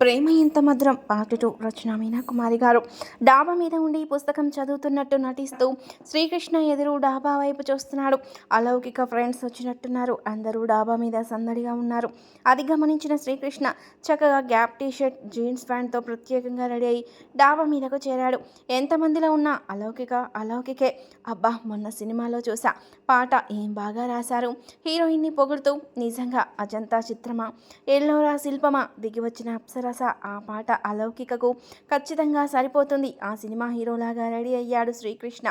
ప్రేమ ఇంత మధురం part two Rachana Meena Kumari గారు. డాబా మీద ఉండి పుస్తకం చదువుతున్నట్టు నటిస్తూ శ్రీకృష్ణ ఎదురు డాబా వైపు చూస్తున్నాడు. అలౌకిక ఫ్రెండ్స్ వచ్చినట్టున్నారు. అందరూ డాబా మీద సందడిగా ఉన్నారు. అది గమనించిన శ్రీకృష్ణ చక్కగా గ్యాప్ టీషర్ట్ జీన్స్ ప్యాంట్తో ప్రత్యేకంగా రెడీ అయి డాబా మీదకు చేరాడు. ఎంతమందిలో ఉన్నా అలౌకిక అలౌకికే. అబ్బా మొన్న సినిమాలో చూసా. పాట ఏం బాగా రాశారు? హీరోయిన్ని పొగుడుతూ నిజంగా అజంతా చిత్రమా? ఎల్లోరా శిల్పమా? దిగి వచ్చిన అప్సరా అప్సరస ఆ పాట అలౌకికకు ఖచ్చితంగా సరిపోతుంది. ఆ సినిమా హీరోలాగా రెడీ అయ్యాడు శ్రీకృష్ణ.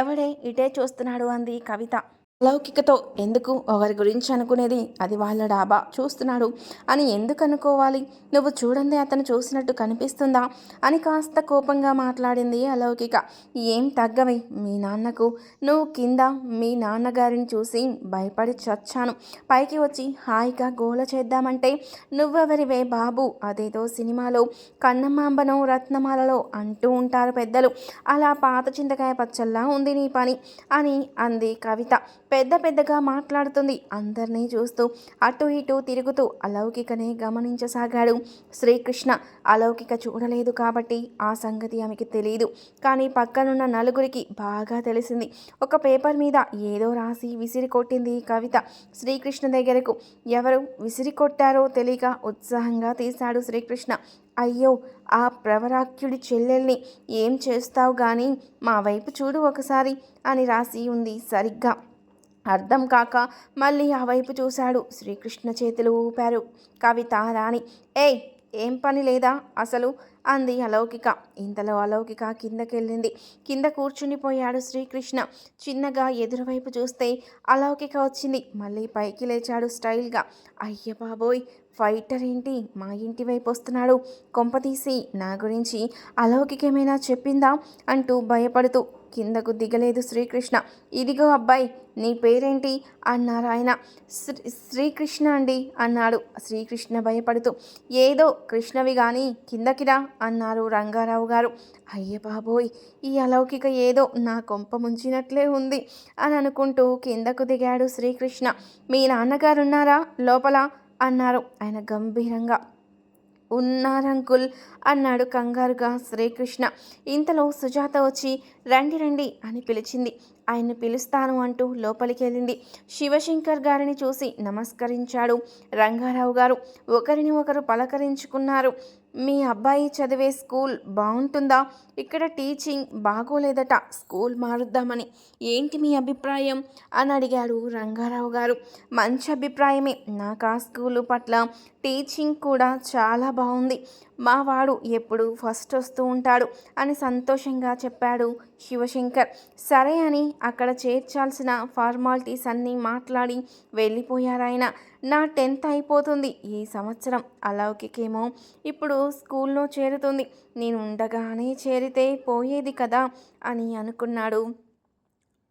ఎవడే ఇటే చూస్తున్నాడు అంది కవిత. అలౌకికతో ఎందుకు ఒకరి గురించి అనుకునేది? అది వాళ్ళ డాబా చూస్తున్నాడు. అని ఎందుకు అనుకోవాలి? నువ్వు చూడండి అతను చూసినట్టు కనిపిస్తుందా? అని కాస్త కోపంగా మాట్లాడింది అలౌకిక. ఏం తగ్గవి మీ నాన్నకు? నువ్వు కింద మీ నాన్నగారిని చూసి భయపడి చచ్చాను. పైకి వచ్చి హాయిగా గోల చేద్దామంటే నువ్వెవరివే బాబు? అదేదో సినిమాలో కన్నమాంబను రత్నమాలలో అంటూ ఉంటారు పెద్దలు. అలా పాత చింతకాయ పచ్చల్లా ఉంది నీ పని అని అంది కవిత. పెద్ద పెద్దగా మాట్లాడుతుంది. అందరినీ చూస్తూ అటు ఇటు తిరుగుతూ అలౌకికనే గమనించసాగాడు శ్రీకృష్ణ. అలౌకిక చూడలేదు కాబట్టి ఆ సంగతి ఆమెకి తెలియదు కానీ పక్కనున్న నలుగురికి బాగా తెలిసింది. ఒక పేపర్ మీద ఏదో రాసి విసిరి కొట్టింది కవిత. శ్రీకృష్ణ దగ్గరకు ఎవరు విసిరి కొట్టారో తెలియక ఉత్సాహంగా తీశాడు శ్రీకృష్ణ. అయ్యో ఆ ప్రవరాఖ్యుడి చెల్లెల్ని ఏం చేస్తావు కానీ మా వైపు చూడు ఒకసారి అని రాసి ఉంది సరిగ్గా. అర్థం కాక మళ్ళీ ఆ వైపు చూశాడు. శ్రీకృష్ణ చేతులు ఊపారు. కవిత రాణి ఏయ్ ఏం పని లేదా? అసలు? అంది అలౌకిక. ఇంతలో అలౌకిక కిందకెళ్ళింది. కింద కూర్చునిపోయాడు శ్రీకృష్ణ. చిన్నగా ఎదురువైపు చూస్తే అలౌకిక వచ్చింది. మళ్ళీ పైకి లేచాడు స్టైల్గా. అయ్య బాబోయ్ ఫైటర్ ఏంటి? మా ఇంటి వైపు వస్తున్నాడు. కొంపతీసి నా గురించి అలౌకికమైనా చెప్పిందా? అంటూ భయపడుతూ కిందకు దిగలేదు శ్రీకృష్ణ. ఇదిగో అబ్బాయి నీ పేరేంటి? అన్నారు ఆయన శ్రీ శ్రీకృష్ణ అండి అన్నాడు. శ్రీకృష్ణ భయపడుతూ. ఏదో కృష్ణవి కానీ కిందకిరా అన్నారు రంగారావు గారు. అయ్య బాబోయ్ ఈ అలౌకిక ఏదో నా కొంప ముంచినట్లే ఉంది అని అనుకుంటూ కిందకు దిగాడు శ్రీకృష్ణ. మీ నాన్నగారు ఉన్నారా లోపల? అన్నారు. ఆయన గంభీరంగా ఉన్నారంకుల్ అన్నాడు కంగారుగా శ్రీకృష్ణ. ఇంతలో సుజాత వచ్చి రండి రండి అని పిలిచింది. ఆయన్ని పిలుస్తాను అంటూ లోపలికి వెళ్ళింది శివశంకర్ గారిని చూసి నమస్కరించాడు రంగారావు గారు. ఒకరిని ఒకరు పలకరించుకున్నారు. మీ అబ్బాయి చదివే స్కూల్ బాగుంటుందా? ఇక్కడ టీచింగ్ బాగోలేదట స్కూల్ మారుద్దామని. ఏంటి మీ అభిప్రాయం? అని అడిగాడు రంగారావు గారు. మంచి అభిప్రాయమే. నాకు ఆ స్కూలు పట్ల టీచింగ్ కూడా చాలా బాగుంది. మావాడు ఎప్పుడు ఫస్ట్ వస్తూ ఉంటాడు అని సంతోషంగా చెప్పాడు శివశంకర్. సరే అని అక్కడ చేర్చాల్సిన ఫార్మాలిటీస్ అన్నీ మాట్లాడి వెళ్ళిపోయారాయన. నా టెన్త్ అయిపోతుంది ఈ సంవత్సరం అలౌకికేమో. ఇప్పుడు స్కూల్లో చేరుతుంది. నేను ఉండగానే చేరితే పోయేది కదా అని అనుకున్నాడు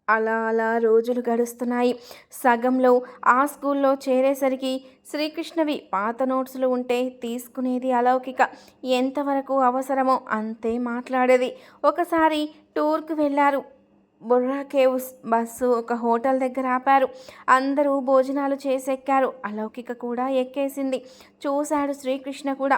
అలా అలా రోజులు గడుస్తున్నాయి. సగంలో ఆ స్కూల్లో చేరేసరికి శ్రీకృష్ణవి పాత నోట్సులు ఉంటే తీసుకునేది అలౌకిక. ఎంతవరకు అవసరమో అంతే మాట్లాడేది. ఒకసారి టూర్కి వెళ్ళారు. బుర్రా కేవ్స్ బస్సు ఒక హోటల్ దగ్గర ఆపారు. అందరూ భోజనాలు చేసెక్కారు. అలౌకిక కూడా ఎక్కేసింది. చూశాడు శ్రీకృష్ణ కూడా.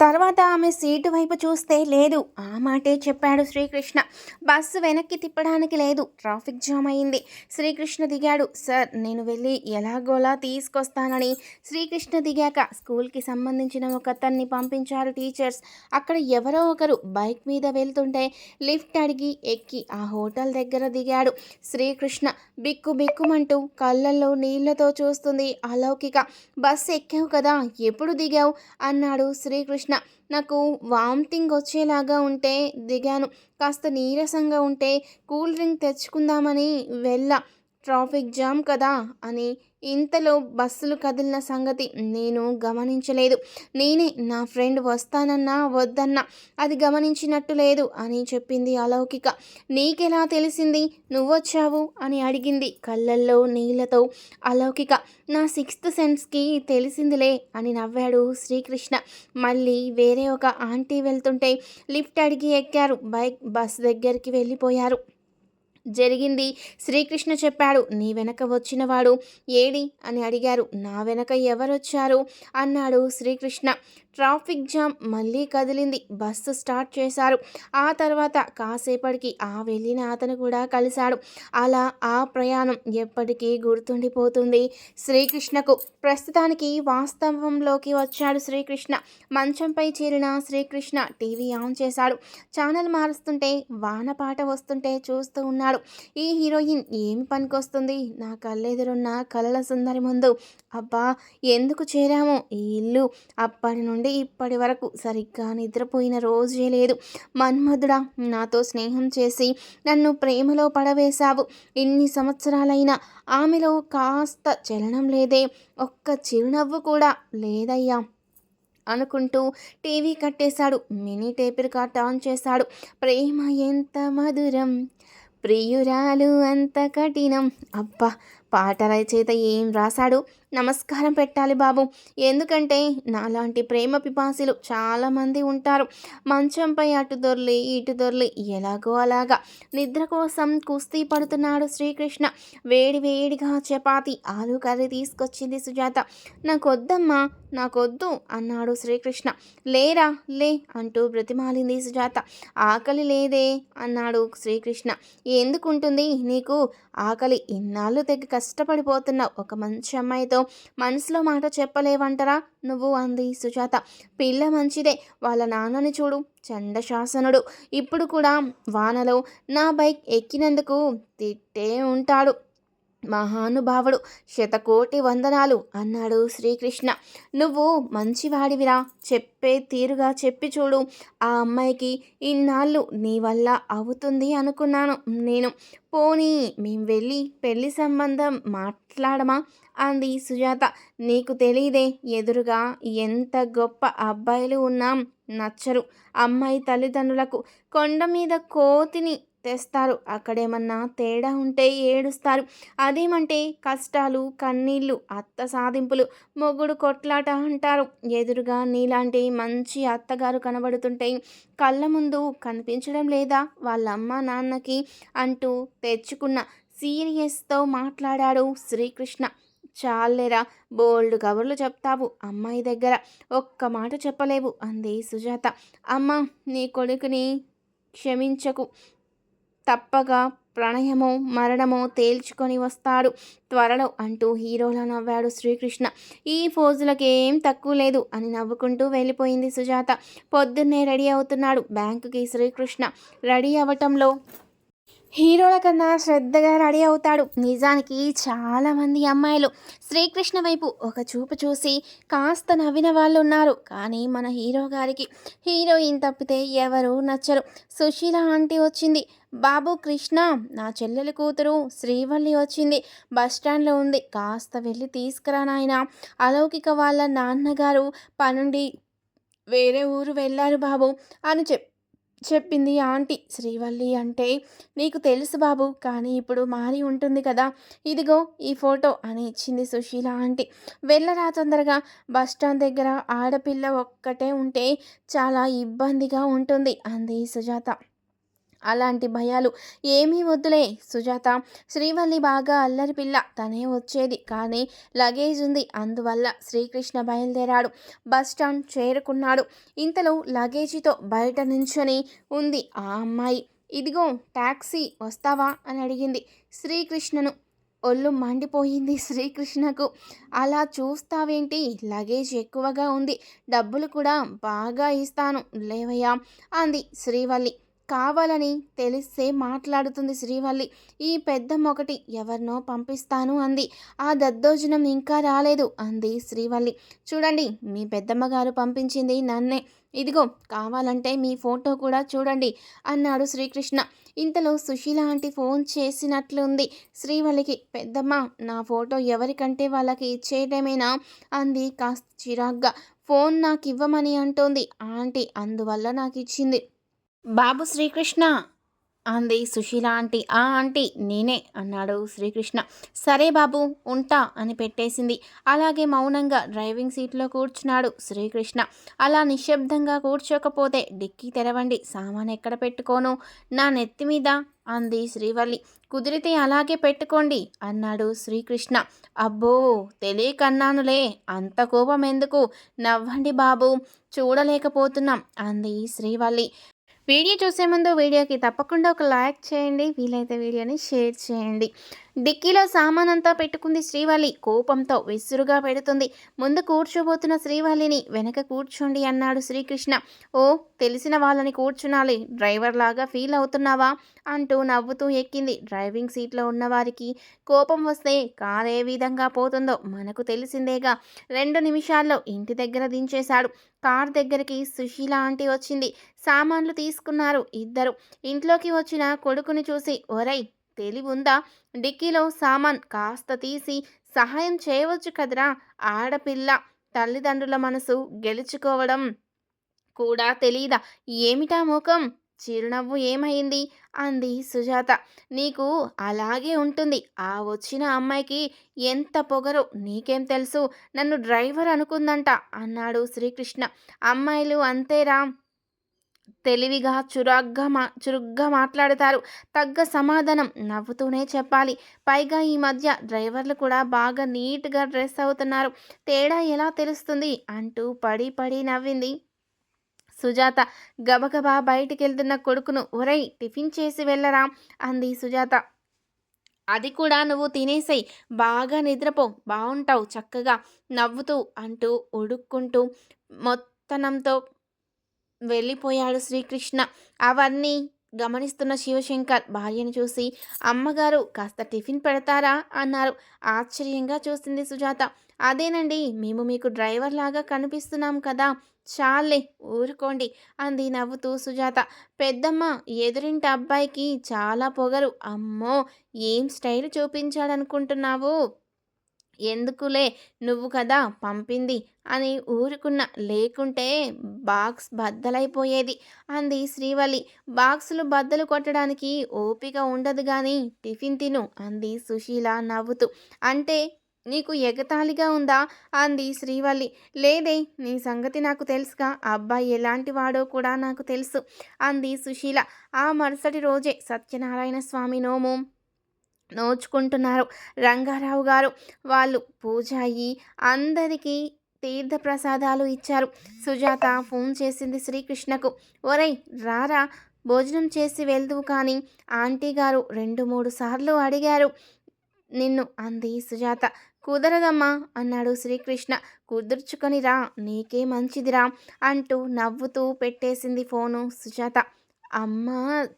తర్వాత ఆమె సీటు వైపు చూస్తే లేదు ఆ మాటే చెప్పాడు శ్రీకృష్ణ. బస్సు వెనక్కి తిప్పడానికి లేదు ట్రాఫిక్ జామ్ అయింది. శ్రీకృష్ణ దిగాడు సార్ నేను వెళ్ళి ఎలాగోలా తీసుకొస్తానని. శ్రీకృష్ణ దిగాక స్కూల్కి సంబంధించిన ఒక అతన్ని పంపించారు టీచర్స్. అక్కడ ఎవరో ఒకరు బైక్ మీద వెళ్తుంటే లిఫ్ట్ అడిగి ఎక్కి ఆ హోటల్ దగ్గర దిగాడు. శ్రీకృష్ణ బిక్కు బిక్కుమంటూ కళ్ళల్లో నీళ్ళతో చూస్తుంది అలౌకిక. బస్సు ఎక్కావు కదా ఎప్పుడు దిగావు? అన్నాడు శ్రీకృష్ణ. నాకు వామిటింగ్ వచ్చేలాగా ఉంటే దిగాను. కాస్త నీరసంగా ఉంటే కూల్ డ్రింక్ తెచ్చుకుందామని వెళ్ళా. ట్రాఫిక్ జామ్ కదా అని ఇంతలో బస్సులు కదిలిన సంగతి నేను గమనించలేదు. నేనే నా ఫ్రెండ్ వస్తానన్నా వద్దన్నా అది గమనించినట్టు లేదు అని చెప్పింది అలౌకిక. నీకెలా తెలిసింది? నువ్వొచ్చావు? అని అడిగింది కళ్ళల్లో నీళ్ళతో అలౌకిక. నా సిక్స్త్ సెన్స్కి తెలిసిందిలే అని నవ్వాడు శ్రీకృష్ణ. మళ్ళీ వేరే ఒక ఆంటీ వెళ్తుంటే లిఫ్ట్ అడిగి ఎక్కారు. బైక్ బస్ దగ్గరికి వెళ్ళిపోయారు. జరిగింది. శ్రీకృష్ణ చెప్పాడు నీ వెనక వచ్చినవాడు ఏడి? అని అడిగారు. నా వెనక ఎవరొచ్చారు? అన్నాడు శ్రీకృష్ణ. ట్రాఫిక్ జామ్ మళ్ళీ కదిలింది. బస్సు స్టార్ట్ చేశారు. ఆ తర్వాత కాసేపటికి ఆ వెళ్ళిన అతను కూడా కలిశాడు. అలా ఆ ప్రయాణం ఎప్పటికీ గుర్తుండిపోతుంది. శ్రీకృష్ణకు ప్రస్తుతానికి వాస్తవంలోకి వచ్చాడు శ్రీకృష్ణ. మంచంపై చేరిన శ్రీకృష్ణ టీవీ ఆన్ చేశాడు. ఛానల్ మారుస్తుంటే వానపాట వస్తుంటే చూస్తూ ఉన్నాడు. ఈ హీరోయిన్ ఏమి పనికొస్తుంది? నా కళ్ళెదురున్న కలల సుందరి ముందు. అబ్బా ఎందుకు చేరాము? ఈ ఇల్లు అప్పటి నుండి ఇప్పటి వరకు సరిగ్గా నిద్రపోయిన రోజే లేదు. మన్మధుడా నాతో స్నేహం చేసి నన్ను ప్రేమలో పడవేశావు. ఇన్ని సంవత్సరాలైనా ఆమెలో కాస్త చలనం లేదే ఒక్క చిరునవ్వు కూడా లేదయ్యా అనుకుంటూ టీవీ కట్టేశాడు. మినీ టేప్ కార్ట్ ఆన్ చేశాడు. ప్రేమ ఎంత మధురం ప్రియురాలు అంత కఠినం. అబ్బా పాట రచయిత ఏం రాశాడు? నమస్కారం పెట్టాలి బాబు. ఎందుకంటే నాలాంటి ప్రేమ పిపాసిలు చాలామంది ఉంటారు. మంచంపై అటు దొర్లి ఇటు దొర్లి ఎలాగో అలాగా. నిద్ర కోసం కుస్తీ పడుతున్నాడు శ్రీకృష్ణ. వేడి వేడిగా చపాతి ఆలు కర్రీ తీసుకొచ్చింది సుజాత. నాకొద్దమ్మా నాకొద్దు అన్నాడు శ్రీకృష్ణ. లేరా లే అంటూ బ్రతిమాలింది సుజాత. ఆకలి లేదే అన్నాడు శ్రీకృష్ణ. ఎందుకుంటుంది నీకు? ఆకలి ఇన్నాళ్ళు తెగ కష్టపడిపోతున్న ఒక మంచి అమ్మాయితో మనసులో మాట చెప్పలేవంటరా? నువ్వు అంది సుజాత. పిల్ల మంచిదే వాళ్ళ నాన్నని చూడు చండశాసనుడు ఇప్పుడు కూడా వానలో నా బైక్ ఎక్కినందుకు తిట్టే ఉంటాడు. మహానుభావుడు. శతకోటి వందనాలు అన్నాడు శ్రీకృష్ణ. నువ్వు మంచివాడివిరా. చెప్పే తీరుగా చెప్పి చూడు. ఆ అమ్మాయికి ఇన్నాళ్ళు నీ వల్ల అవుతుంది అనుకున్నాను నేను. పోనీ మేం వెళ్ళి పెళ్ళి సంబంధం మాట్లాడమా? అంది సుజాత. నీకు తెలియదే ఎదురుగా ఎంత గొప్ప అబ్బాయిలు ఉన్నాం. నచ్చరు. అమ్మాయి తల్లిదండ్రులకు కొండ మీద కోతిని తెస్తారు. అక్కడేమన్నా తేడా ఉంటే ఏడుస్తారు. అదేమంటే కష్టాలు కన్నీళ్ళు అత్త సాధింపులు మొగుడు కొట్లాట అంటారు. ఎదురుగా నీలాంటి మంచి అత్తగారు కనబడుతుంటే కళ్ళ ముందు కనిపించడం లేదా? వాళ్ళ అమ్మ నాన్నకి అంటూ తెచ్చుకున్న సీరియస్తో మాట్లాడాడు శ్రీకృష్ణ. చాలేరా బోల్డ్ కబుర్లు చెప్తావు అమ్మాయి దగ్గర. ఒక్క మాట చెప్పలేవు అంది సుజాత. అమ్మ నీ కొడుకుని క్షమించకు. తప్పగా ప్రణయమో మరణమో తేల్చుకొని వస్తాడు. త్వరలో అంటూ హీరోలా నవ్వాడు శ్రీకృష్ణ. ఈ ఫోజులకేం తక్కువ లేదు అని నవ్వుకుంటూ వెళ్ళిపోయింది సుజాత. పొద్దున్నే రెడీ అవుతున్నాడు బ్యాంకుకి శ్రీకృష్ణ. రెడీ అవ్వటంలో హీరోల కన్నా శ్రద్ధగా రెడీ అవుతాడు. నిజానికి చాలామంది అమ్మాయిలు. శ్రీకృష్ణ వైపు ఒక చూపు చూసి కాస్త నవ్విన వాళ్ళు ఉన్నారు. కానీ మన హీరో గారికి హీరోయిన్ తప్పితే ఎవరు నచ్చరు. సుశీల ఆంటీ వచ్చింది. బాబు కృష్ణ నా చెల్లెలి కూతురు శ్రీవల్లి వచ్చింది. బస్టాండ్లో ఉంది. కాస్త వెళ్ళి తీసుకురా నాయన. అలౌకిక వాళ్ళ నాన్నగారు పనుండి వేరే ఊరు వెళ్ళారు బాబు అని చెప్పి చెప్పింది ఆంటీ. శ్రీవల్లి అంటే నీకు తెలుసు బాబు కానీ ఇప్పుడు మారి ఉంటుంది కదా. ఇదిగో ఈ ఫోటో అని ఇచ్చింది సుశీల ఆంటీ. వెళ్ళరా తొందరగా. బస్టాండ్ దగ్గర ఆడపిల్ల ఒక్కటే ఉంటే చాలా ఇబ్బందిగా ఉంటుంది అంది సుజాత. అలాంటి భయాలు ఏమీ వద్దులే. సుజాత శ్రీవల్లి బాగా అల్లరి పిల్ల. తనే వచ్చేది. కానీ లగేజ్ ఉంది. అందువల్ల శ్రీకృష్ణ బయలుదేరాడు. బస్ స్టాండ్ చేరుకున్నాడు. ఇంతలో లగేజీతో బయట నించొని ఉంది ఆ అమ్మాయి. ఇదిగో ట్యాక్సీ వస్తావా? అని అడిగింది శ్రీకృష్ణను. ఒళ్ళు మండిపోయింది శ్రీకృష్ణకు. అలా చూస్తావేంటి? లగేజ్ ఎక్కువగా ఉంది. డబ్బులు కూడా బాగా ఇస్తాను. లేవయ్యా అంది శ్రీవల్లి. కావాలని తెలిస్తే మాట్లాడుతుంది శ్రీవల్లి. ఈ పెద్దమ్మ ఒకటి ఎవరినో పంపిస్తాను అంది. ఆ దద్దోజనం ఇంకా రాలేదు అంది శ్రీవల్లి. చూడండి మీ పెద్దమ్మ గారు పంపించింది నన్నే. ఇదిగో కావాలంటే మీ ఫోటో కూడా చూడండి అన్నాడు శ్రీకృష్ణ. ఇంతలో సుశీల ఆంటీ ఫోన్ చేసినట్లుంది. శ్రీవల్లికి పెద్దమ్మ నా ఫోటో ఎవరికంటే వాళ్ళకి ఇచ్చేయటమేనా అంది కాస్త చిరాగ్గా. ఫోన్ నాకు ఇవ్వమని అంటోంది ఆంటీ అందువల్ల నాకు ఇచ్చింది బాబు శ్రీకృష్ణ. అంది సుశీల ఆంటీ. ఆ ఆంటీ నేనే అన్నాడు శ్రీకృష్ణ. సరే బాబు ఉంటా అని పెట్టేసింది. అలాగే మౌనంగా డ్రైవింగ్ సీట్లో కూర్చున్నాడు శ్రీకృష్ణ. అలా నిశ్శబ్దంగా కూర్చోకపోతే డిక్కీ తెరవండి సామాన్ ఎక్కడ పెట్టుకోను? నా నెత్తి మీద అంది శ్రీవల్లి. కుదిరితే అలాగే పెట్టుకోండి అన్నాడు శ్రీకృష్ణ. అబ్బో తెలియకన్నానులే అంత కోపం ఎందుకు? నవ్వండి బాబు చూడలేకపోతున్నాం అంది శ్రీవల్లి. వీడియో చూసే ముందు వీడియోకి తప్పకుండా ఒక లైక్ చేయండి. వీలైతే వీడియోని షేర్ చేయండి. డిక్కీలో సామాన్ అంతా పెట్టుకుంది శ్రీవల్లి కోపంతో విసురుగా పెడుతుంది. ముందు కూర్చోబోతున్న శ్రీవల్లిని వెనక కూర్చోండి అన్నాడు శ్రీకృష్ణ. ఓ తెలిసిన వాళ్ళని కూర్చునాలి. డ్రైవర్ లాగా ఫీల్ అవుతున్నావా? అంటూ నవ్వుతూ ఎక్కింది. డ్రైవింగ్ సీట్లో ఉన్నవారికి కోపం వస్తే కారు ఏ విధంగా పోతుందో మనకు తెలిసిందేగా. రెండు నిమిషాల్లో ఇంటి దగ్గర దించేశాడు. కార్ దగ్గరికి సుశీల ఆంటీ వచ్చింది. సామాన్లు తీసుకున్నారు ఇద్దరు. ఇంట్లోకి వచ్చిన కొడుకుని చూసి ఒరై తెలివుందా? డిక్కీలో సామాన్ కాస్త తీసి సహాయం చేయవచ్చు కదరా ఆడపిల్ల. తల్లిదండ్రుల మనసు గెలుచుకోవడం కూడా తెలీదా? ఏమిటా ముఖం? చిరునవ్వు ఏమైంది? అంది సుజాత. నీకు అలాగే ఉంటుంది. ఆ వచ్చిన అమ్మాయికి ఎంత పొగరు నీకేం తెలుసు? నన్ను డ్రైవర్ అనుకుందంట అన్నాడు శ్రీకృష్ణ. అమ్మాయిలు అంతేరా? తెలివిగా చురుగ్గా మా చురుగ్గా మాట్లాడతారు. తగ్గ సమాధానం నవ్వుతూనే చెప్పాలి. పైగా ఈ మధ్య డ్రైవర్లు కూడా బాగా నీట్గా డ్రెస్ అవుతున్నారు. తేడా ఎలా తెలుస్తుంది? అంటూ పడి పడి నవ్వింది. సుజాత గబగబా బయటికెళ్తున్న కొడుకును ఒరై టిఫిన్ చేసి వెళ్ళరా? అంది సుజాత. అది కూడా నువ్వు తినేసాయి. బాగా నిద్రపో. బాగుంటావు చక్కగా నవ్వుతూ అంటూ ఉడుక్కుంటూ మొత్తనంతో వెళ్ళిపోయాడు శ్రీకృష్ణ. అవన్నీ గమనిస్తున్న శివశంకర్ భార్యను చూసి అమ్మగారు కాస్త టిఫిన్ పెడతారా? అన్నారు. ఆశ్చర్యంగా చూసింది సుజాత. అదేనండి మేము మీకు డ్రైవర్ లాగా కనిపిస్తున్నాం కదా. చాలే ఊరుకోండి అంది నవ్వుతూ సుజాత. పెద్దమ్మ ఎదురింటి అబ్బాయికి చాలా పొగరు. అమ్మో ఏం స్టైల్ చూపించాడనుకుంటున్నావు? ఎందుకులే నువ్వు కదా పంపింది అని ఊరుకున్న లేకుంటే బాక్స్ బద్దలైపోయేది అంది శ్రీవల్లి. బాక్సులు బద్దలు కొట్టడానికి ఓపిక ఉండదు కానీ టిఫిన్ తిను అంది సుశీల నవ్వుతూ. అంటే నీకు ఎగతాళిగా ఉందా అంది శ్రీవల్లి. లేదే నీ సంగతి నాకు తెలుసుగా అబ్బాయి ఎలాంటి వాడో కూడా నాకు తెలుసు అంది సుశీల. ఆ మరుసటి రోజే సత్యనారాయణ స్వామి నోము నోచుకుంటున్నారు. రంగారావు గారు వాళ్ళు పూజ అయ్యి అందరికీ తీర్థప్రసాదాలు ఇచ్చారు. సుజాత ఫోన్ చేసింది శ్రీకృష్ణకు ఒరై రారా భోజనం చేసి వెళ్దువు కానీ ఆంటీ గారు రెండు మూడు సార్లు అడిగారు. నిన్ను అంది సుజాత. కుదరదమ్మా అన్నాడు శ్రీకృష్ణ. కుదుర్చుకొని రా నీకే మంచిదిరా అంటూ నవ్వుతూ పెట్టేసింది ఫోను సుజాత. అమ్మ!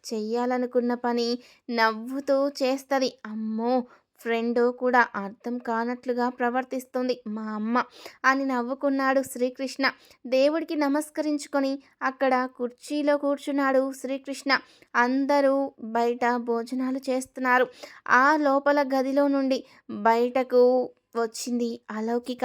చెయ్యాలనుకున్న పని నవ్వుతూ చేస్తుంది. అమ్మో! ఫ్రెండ్ కూడా అర్థం కానట్లుగా ప్రవర్తిస్తుంది మా అమ్మ. అని నవ్వుకున్నాడు శ్రీకృష్ణ. దేవుడికి నమస్కరించుకొని అక్కడ కుర్చీలో కూర్చున్నాడు శ్రీకృష్ణ. అందరూ బయట భోజనాలు చేస్తున్నారు. ఆ లోపల గదిలో నుండి బయటకు వచ్చింది అలౌకిక.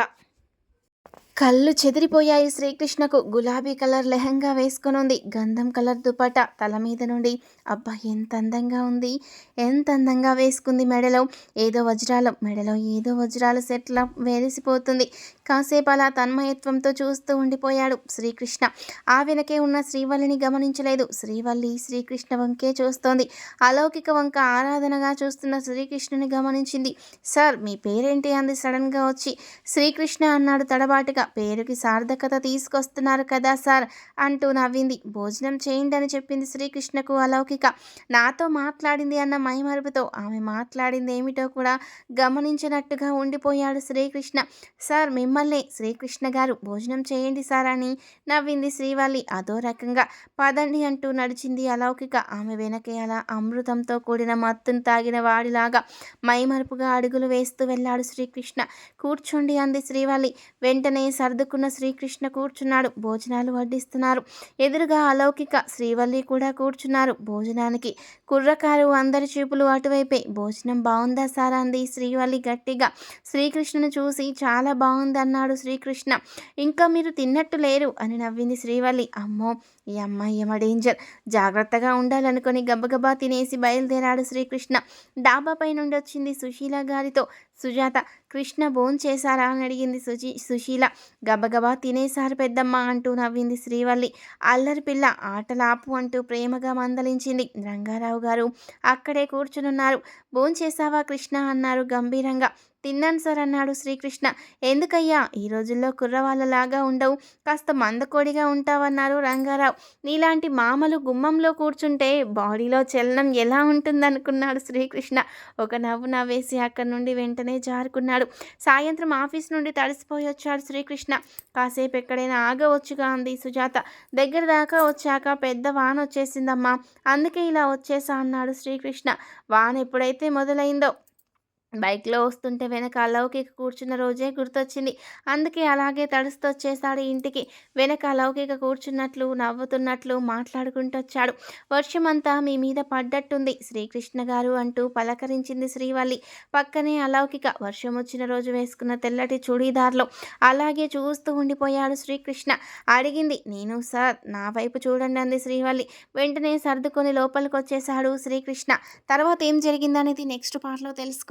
కళ్ళు చెదిరిపోయాయి శ్రీకృష్ణకు. గులాబీ కలర్ లెహంగా వేసుకునుంది. గంధం కలర్ దుపట తల మీద నుండి. అబ్బా ఎంత అందంగా ఉంది. ఎంత అందంగా వేసుకుంది మెడలో. ఏదో వజ్రాలు మెడలో ఏదో వజ్రాల సెట్ల వేరిసిపోతుంది కాసేపు అలా తన్మయత్వంతో చూస్తూ ఉండిపోయాడు శ్రీకృష్ణ. ఆ వెనకే ఉన్న శ్రీవల్లిని గమనించలేదు. శ్రీవల్లి శ్రీకృష్ణ వంకే చూస్తోంది. అలౌకిక వంక ఆరాధనగా చూస్తున్న శ్రీకృష్ణుని గమనించింది. సార్ మీ పేరేంటి? అంది సడన్గా వచ్చి. శ్రీకృష్ణ అన్నాడు తడబాటుగా. పేరుకి సార్థకత తీసుకొస్తున్నారు కదా సార్ అంటూ నవ్వింది. భోజనం చేయండి అని చెప్పింది శ్రీకృష్ణకు అలౌకిక. నాతో మాట్లాడింది అన్న మైమరుపుతో ఆమె మాట్లాడింది ఏమిటో కూడా గమనించినట్టుగా ఉండిపోయాడు శ్రీకృష్ణ. సార్ మిమ్మల్ని శ్రీకృష్ణ గారు భోజనం చేయండి సార్ అని నవ్వింది శ్రీవల్లి. అదో రకంగా పదండి అంటూ నడిచింది అలౌకిక. ఆమె వెనకే అలా అమృతంతో కూడిన మత్తును తాగిన వాడిలాగా మైమరుపుగా అడుగులు వేస్తూ వెళ్ళాడు శ్రీకృష్ణ. కూర్చోండి అంది శ్రీవల్లి. వెంటనే సర్దుకున్న శ్రీకృష్ణ కూర్చున్నాడు. భోజనాలు వడ్డిస్తున్నారు. ఎదురుగా అలౌకిక శ్రీవల్లి కూడా కూర్చున్నారు. భోజనానికి కుర్రకారు అందరి చూపులు అటువైపే. భోజనం బాగుందా సార్? అంది శ్రీవల్లి గట్టిగా. శ్రీకృష్ణను చూసి చాలా బాగుంది అన్నాడు శ్రీకృష్ణ. ఇంకా మీరు తిన్నట్టు లేరు అని నవ్వింది శ్రీవల్లి. అమ్మో ఈ అమ్మాయి ఏమ డేంజర్ జాగ్రత్తగా ఉండాలనుకుని గబగబా తినేసి బయలుదేరాడు శ్రీకృష్ణ. డాబాపై నుండి వచ్చింది సుశీల గారితో. సుజాత కృష్ణ భోన్ చేశారా? అని అడిగింది సుజి సుశీల. గబగబా తినేశారు పెద్దమ్మ అంటూ నవ్వింది శ్రీవల్లి. అల్లరి పిల్ల ఆటలాపు అంటూ ప్రేమగా మందలించింది రంగారావు గారు. అక్కడే కూర్చునున్నారు. భోంచేశావా కృష్ణ? అన్నారు గంభీరంగా. తిన్నాను సార్ అన్నాడు శ్రీకృష్ణ. ఎందుకయ్యా? ఈ రోజుల్లో కుర్రవాళ్ళలాగా ఉండవు. కాస్త మందకోడిగా ఉంటావన్నారు రంగారావు. నీలాంటి మామలు గుమ్మంలో కూర్చుంటే బాడీలో చలనం ఎలా ఉంటుందనుకున్నాడు శ్రీకృష్ణ. ఒక నవ్వు నవ్వేసి అక్కడి నుండి వెంటనే జారుకున్నాడు. సాయంత్రం ఆఫీస్ నుండి తడిసిపోయి వచ్చాడు శ్రీకృష్ణ. కాసేపు ఎక్కడైనా ఆగవచ్చుగా అంది సుజాత. దగ్గర దాకా వచ్చాక పెద్ద వాన వచ్చేసిందమ్మా. అందుకే ఇలా వచ్చేసా అన్నాడు శ్రీకృష్ణ. వాన ఎప్పుడైతే మొదలైందో బైక్లో వస్తుంటే వెనక అలౌకిక కూర్చున్న రోజే గుర్తొచ్చింది. అందుకే అలాగే తడుస్తూ వచ్చేసాడు ఇంటికి. వెనక అలౌకిక కూర్చున్నట్లు నవ్వుతున్నట్లు మాట్లాడుకుంటూ వచ్చాడు. వర్షమంతా మీ మీద పడ్డట్టుంది. శ్రీకృష్ణ గారు అంటూ పలకరించింది శ్రీవల్లి. పక్కనే అలౌకిక వర్షం వచ్చిన రోజు వేసుకున్న తెల్లటి చూడీదార్లో. అలాగే చూస్తూ ఉండిపోయాడు శ్రీకృష్ణ. అడిగింది నేను సార్ నా వైపు చూడండి అంది శ్రీవల్లి. వెంటనే సర్దుకొని లోపలికి వచ్చేసాడు శ్రీకృష్ణ. తర్వాత ఏం జరిగిందనేది నెక్స్ట్ పార్ట్లో తెలుసుకో